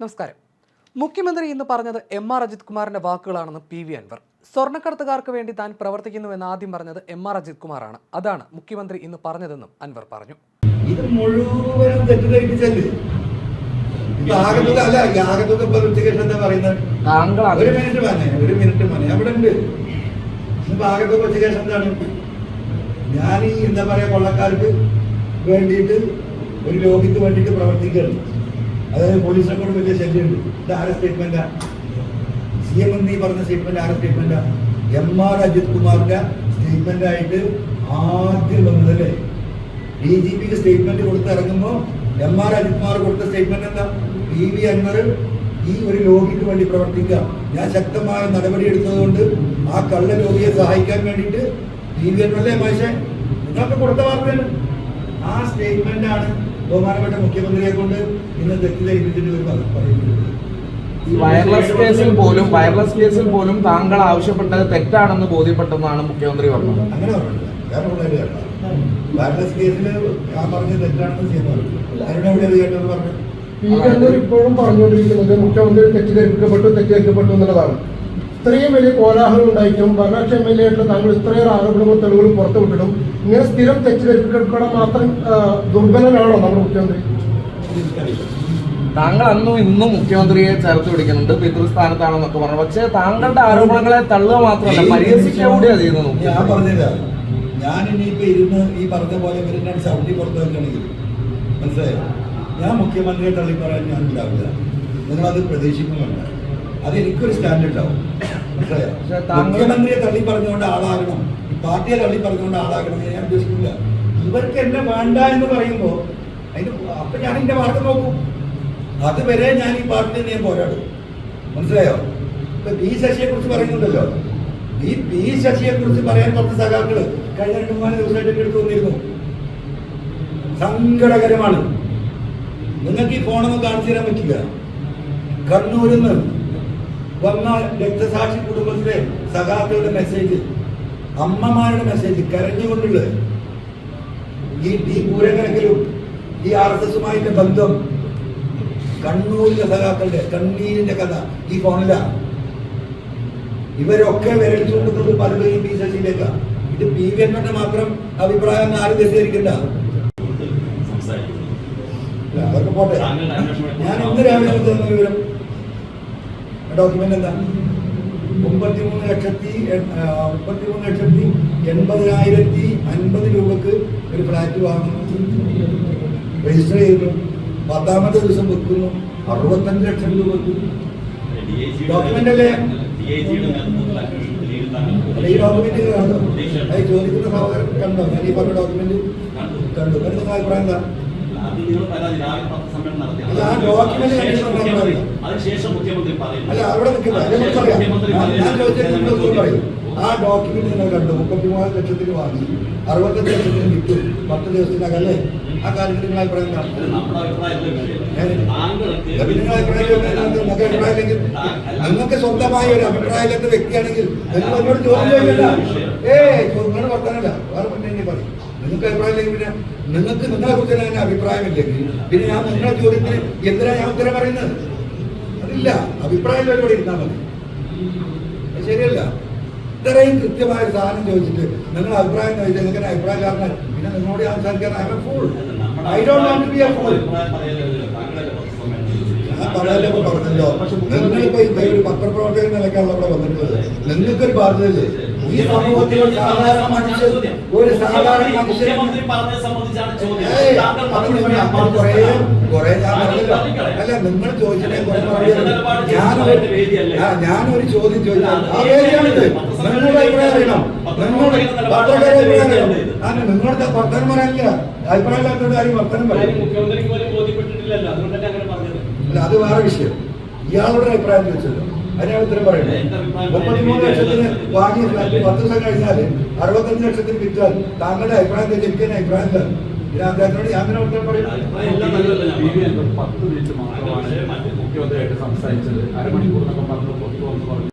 നമസ്കാരം. മുഖ്യമന്ത്രി ഇന്ന് പറഞ്ഞത് എം ആർ അജിത് കുമാറിന്റെ വാക്കുകളാണെന്ന് പി വി അൻവർ. സ്വർണക്കടത്തുകാർക്ക് വേണ്ടി താൻ പ്രവർത്തിക്കുന്നുവെന്ന് ആദ്യം പറഞ്ഞത് എം ആർ അജിത് കുമാറാണ്. അതാണ് മുഖ്യമന്ത്രി ഇന്ന് പറഞ്ഞതെന്നും അൻവർ പറഞ്ഞു. ഇത് മുഴുവനും തെറ്റിദ്ധരിപ്പിച്ചല്ലേ? ഒരു മിനിറ്റ് മനെ ഒരു മിനിറ്റ് മനെ. അവിടെ ഉണ്ട്. ആകത്തുക ഋത്തികേഷ് എന്താണ്? ഞാൻ ഈ എന്താ പറയാ കൊള്ളക്കാർക്ക് വേണ്ടിയിട്ട് ഒരു രോഗിക്ക് വേണ്ടിയിട്ട് പ്രവർത്തിക്കുകയാണ്. അതായത് പോലീസിനെ കൊണ്ട് വലിയ ശല്യമുണ്ട്. ഇത് ആരെ സ്റ്റേറ്റ്മെന്റാ സി എം എന്നീ പറഞ്ഞ സ്റ്റേറ്റ്മെന്റ് ആരെ സ്റ്റേറ്റ്മെന്റാ എം ആർ അജിത് കുമാറിന്റെ സ്റ്റേറ്റ്മെന്റ് ആയിട്ട് ആദ്യം വന്നതല്ലേ? ഡി ജി പിക്ക് സ്റ്റേറ്റ്മെന്റ് കൊടുത്ത് ഇറങ്ങുമ്പോൾ എം ആർ അജിത് കുമാർ കൊടുത്ത സ്റ്റേറ്റ്മെന്റ് എന്താ? പി വി അൻവർ ഈ ഒരു ലോബിക്ക് വേണ്ടി പ്രവർത്തിക്കുക. ഞാൻ ശക്തമായ നടപടി എടുത്തതുകൊണ്ട് ആ കള്ള ലോബിയെ സഹായിക്കാൻ വേണ്ടിയിട്ട് പി വി അൻവറിലെ പക്ഷേ നിങ്ങൾക്ക് കൊടുത്ത വാർത്തയാണ്. ആ സ്റ്റേറ്റ്മെന്റ് ആണ് ബഹുമാനപ്പെട്ട മുഖ്യമന്ത്രിയെ കൊണ്ട് ഇന്ന് തെറ്റിദ്ധരിപ്പിച്ചിട്ട് ഒരു പ- പറയുന്നത് ഈ വയർലെസ് കേസിൽ പോലും വയർലെസ് കേസിൽ പോലും താങ്കൾ ആവശ്യപ്പെട്ടത് തെറ്റാണെന്ന് ബോധ്യപ്പെട്ടെന്നാണ് മുഖ്യമന്ത്രി പറഞ്ഞത്. അങ്ങനെ പറഞ്ഞില്ല വേറെ ഉള്ളതിൽ കേട്ടോ. വയർലെസ് കേസിൽ ഞാൻ പറഞ്ഞത് തെറ്റാണെന്ന് ചെയ്യുന്നത് അതിനോട് എവിടെ അത് കേട്ടത് പറഞ്ഞു? ഭീകരർ ഇപ്പോഴും പറഞ്ഞുകൊണ്ടിരിക്കുന്നത് മുഖ്യമന്ത്രി തെറ്റിദ്ധരിക്കപ്പെട്ടു തെറ്റിദ്ധരിക്കപ്പെട്ടു എന്നുള്ളതാണ്. ഇത്രയും വലിയ കോലാഹലം ഉണ്ടായിട്ടും ഭരണപക്ഷ എം എൽ എ ആയിട്ടുള്ള താങ്കൾ ഇത്രയേറെ ആരോപണങ്ങളും തെളിവുകളും പുറത്തുവിട്ടിട്ടും ഇങ്ങനെ സ്ഥിരം തെറ്റിദ്ധരിപ്പിക്കപ്പെടാൻ മാത്രം ദുർബലനാണോ നമ്മുടെ മുഖ്യമന്ത്രി? താങ്കൾ അന്നും ഇന്നും മുഖ്യമന്ത്രിയെ ചേർത്ത് പിടിക്കുന്നുണ്ട് പിതൃസ്ഥാനത്താണെന്നൊക്കെ പറഞ്ഞു. പക്ഷേ താങ്കളുടെ ആരോപണങ്ങളെ തള്ളുക മാത്രമല്ല പരിഹസിക്കുക കൂടിയാണ് ചെയ്യുന്നത് ഞാൻ പറഞ്ഞില്ല. ഞാൻ ഇനിയിപ്പോ ഇരുന്ന് ഈ പറഞ്ഞ പോലെ ഇവരുടെ സൗണ്ടി പുറത്തു വെക്കണമെങ്കിൽ. മനസ്സിലായോ? ഞാൻ മുഖ്യമന്ത്രിയെ തള്ളി പറയാൻ ഞാൻ ഉണ്ടാവില്ല. നിങ്ങളത് പ്രതീക്ഷിക്കുന്നുണ്ട്. അത് എനിക്കൊരു സ്റ്റാൻഡ് ഉണ്ടാവും മുഖ്യമന്ത്രിയെ തള്ളി പറഞ്ഞുകൊണ്ട് ആളാകണം പാർട്ടിയെ തള്ളി പറഞ്ഞുകൊണ്ട് ആളാകണം ഞാൻ ഉദ്ദേശിക്കില്ല ഇവർക്ക് എന്നെ വേണ്ട എന്ന് പറയുമ്പോൾ അതിന് അപ്പൊ ഞാൻ എന്റെ വാർത്ത നോക്കും. അതുവരെ ഞാൻ ഈ പാർട്ടിയിൽ ഞാൻ പോരാടും. മനസ്സിലായോ? ഇപ്പൊ ബി ശശിയെ കുറിച്ച് പറയുന്നുണ്ടല്ലോ. ഈ ബി ശശിയെ കുറിച്ച് പറയാൻ കുറച്ച് സഖാക്കൾ കഴിഞ്ഞ രണ്ടു മൂന്ന് ദിവസമായിട്ട് എടുത്തു വന്നിരുന്നു. സങ്കടകരമാണ്. നിങ്ങൾക്ക് ഈ ഫോണൊന്നും കാണിച്ചു തരാൻ പറ്റില്ല. കണ്ണൂരിൽ നിന്ന് വന്ന രക്തസാക്ഷി കുടുംബത്തിലെ സഖാക്കളുടെ മെസ്സേജ് അമ്മമാരുടെ മെസ്സേജ് കരഞ്ഞുകൊണ്ടുള്ളത് ഈ ഈ പൂരക്കണക്കിലും ഈ ആർ എസ് എസുമായിട്ട് ബന്ധം കണ്ണൂരിലെ സഖാക്കളുടെ കണ്ണീരിന്റെ കഥ ഈ ഫോണിലാണ് ഇവരൊക്കെ വിരലിച്ചുകൊടുക്കുന്നത് പലരും പി ശശിയിലേക്കാണ് ഇത് പി വി എന്നെ മാത്രം അഭിപ്രായം ആരും തെറ്റിദ്ധരിക്കണ്ട. അവർക്ക് അതൊക്കെ പോട്ടെ. ഞാൻ ഇന്ന് രാവിലെ വിവരം ഡോക്യുമെന്റ് എന്താ? മുപ്പത്തിമൂന്ന് ലക്ഷത്തി മുപ്പത്തിമൂന്ന് ലക്ഷത്തി എൺപതിനായിരത്തി അൻപത് രൂപക്ക് ഒരു ഫ്ലാറ്റ് വാങ്ങുന്നു. രജിസ്റ്റർ ചെയ്യുന്നു പത്താമത്തെ ദിവസം വെക്കുന്നു അറുപത്തഞ്ച് ലക്ഷം രൂപ വെക്കുന്നു ഡോക്യുമെന്റ് അല്ലേ ഈ ഡോക്യുമെന്റ് കണ്ടോ? കണ്ടോ? ഞാൻ ഈ പറഞ്ഞ ഡോക്യുമെന്റ് കണ്ടു. കണ്ടു അഭിപ്രായം എന്താ? അതിനുശേഷം മുഖ്യമന്ത്രി പറയാം പറയും. ആ ഡോക്യുമെന്റ് നിങ്ങൾ കണ്ടു. മുപ്പത്തിമൂന്ന് ലക്ഷത്തിന് വാങ്ങി. അറുപത്തഞ്ച് ലക്ഷത്തിന് വിറ്റു. പത്ത് ദിവസത്തിനകം അല്ലേ ആ കാര്യത്തിൽ നിങ്ങൾ അഭിപ്രായം നിങ്ങൾക്ക് അഭിപ്രായം നിങ്ങൾക്ക് സ്വന്തമായ ഒരു അഭിപ്രായമില്ലാത്ത വ്യക്തിയാണെങ്കിൽ എന്നോട് ചോദ്യം ചോദിക്കണ്ട ഏ നിങ്ങൾ വർത്താനല്ല വേറെ പിന്നെ പറയും. നിങ്ങൾക്ക് അഭിപ്രായം ഇല്ലെങ്കിൽ പിന്നെ നിങ്ങൾക്ക് നിങ്ങളെ കുറിച്ച് തന്നെ അഭിപ്രായമില്ലെങ്കിൽ പിന്നെ ഞാൻ നിങ്ങളുടെ ചോദ്യത്തിന് എന്തിനാ ഞാൻ ഉത്തരം പറയുന്നത്? അതില്ല. അഭിപ്രായം ഇവിടെ ഇരുന്നാൽ മതി. ശരിയല്ല. ഇത്രയും കൃത്യമായ സാധനം ചോദിച്ചിട്ട് നിങ്ങൾ അഭിപ്രായം ചോദിച്ചാൽ നിങ്ങൾക്ക് അഭിപ്രായം കാരണം പിന്നെ നിങ്ങളോട് സംസാരിക്കാൻ I am don't be a full അഭിപ്രായം പറയാനല്ലോ താങ്കളല്ലേ പത്രസമ്മേളനം ഞാൻ പറയാനൊക്കെ പറഞ്ഞല്ലോ. നിങ്ങളിപ്പോ ഇപ്പൊ ഈ ഒരു പത്രപ്രവർത്തകൻ നിലക്കാണല്ലോ ഇവിടെ വന്നിട്ടുള്ളത്. നിങ്ങൾക്കൊരു ബാധ്യതയില്ലേ? ഈ സമൂഹത്തിൽ ഒരു സാധാരണ മനുഷ്യൻ ഒരു സാധാരണ മനുഷ്യൻ കുറേ കുറേ. അല്ല നിങ്ങൾ ചോദിച്ചിട്ടേ. ഞാനൊരു ചോദ്യം ചോദിച്ചാൽ നിങ്ങളുടെ അഭിപ്രായം അറിയണം? നിങ്ങളുടെ പത്രക്കാരെ അഭിപ്രായം അറിയണം? അല്ല നിങ്ങളുടെ വർത്തനം പറയാനില്ല. അഭിപ്രായം കാര്യം വർത്തനം പറയും. മുഖ്യമന്ത്രിക്ക് പോലും ബോധ്യപ്പെട്ടിട്ടില്ലല്ലോ. അതുകൊണ്ട് പറഞ്ഞത് അല്ല അത് വേറെ വിഷയം. ഇയാളുടെ അഭിപ്രായം ചോദിച്ചല്ലോ. അതിനാണ് ഉത്തരം പറയുന്നത് മുപ്പത്തിമൂന്ന് ലക്ഷത്തിന് വാങ്ങിയ ഫ്ലാറ്റ് പത്ത് ദിവസം കഴിഞ്ഞാൽ അറുപത്തഞ്ച് ലക്ഷത്തിന് വിറ്റാൽ താങ്കളുടെ അഭിപ്രായം എന്താ? എനിക്ക് തന്നെ അഭിപ്രായം എന്താ പിന്നെ അദ്ദേഹത്തിനോട് ഞാൻ തന്നെ ഉത്തരം പറയും? അഭിപ്രായം എല്ലാം നല്ലതല്ല ഞാൻ പി വി പറഞ്ഞത്. അൻവർ പത്ത് മിനിറ്റ് മാത്രമാണ് മുഖ്യമന്ത്രിയായിട്ട് സംസാരിച്ചത്. അരമണിക്കൂർ എന്നൊക്കെ പറഞ്ഞു.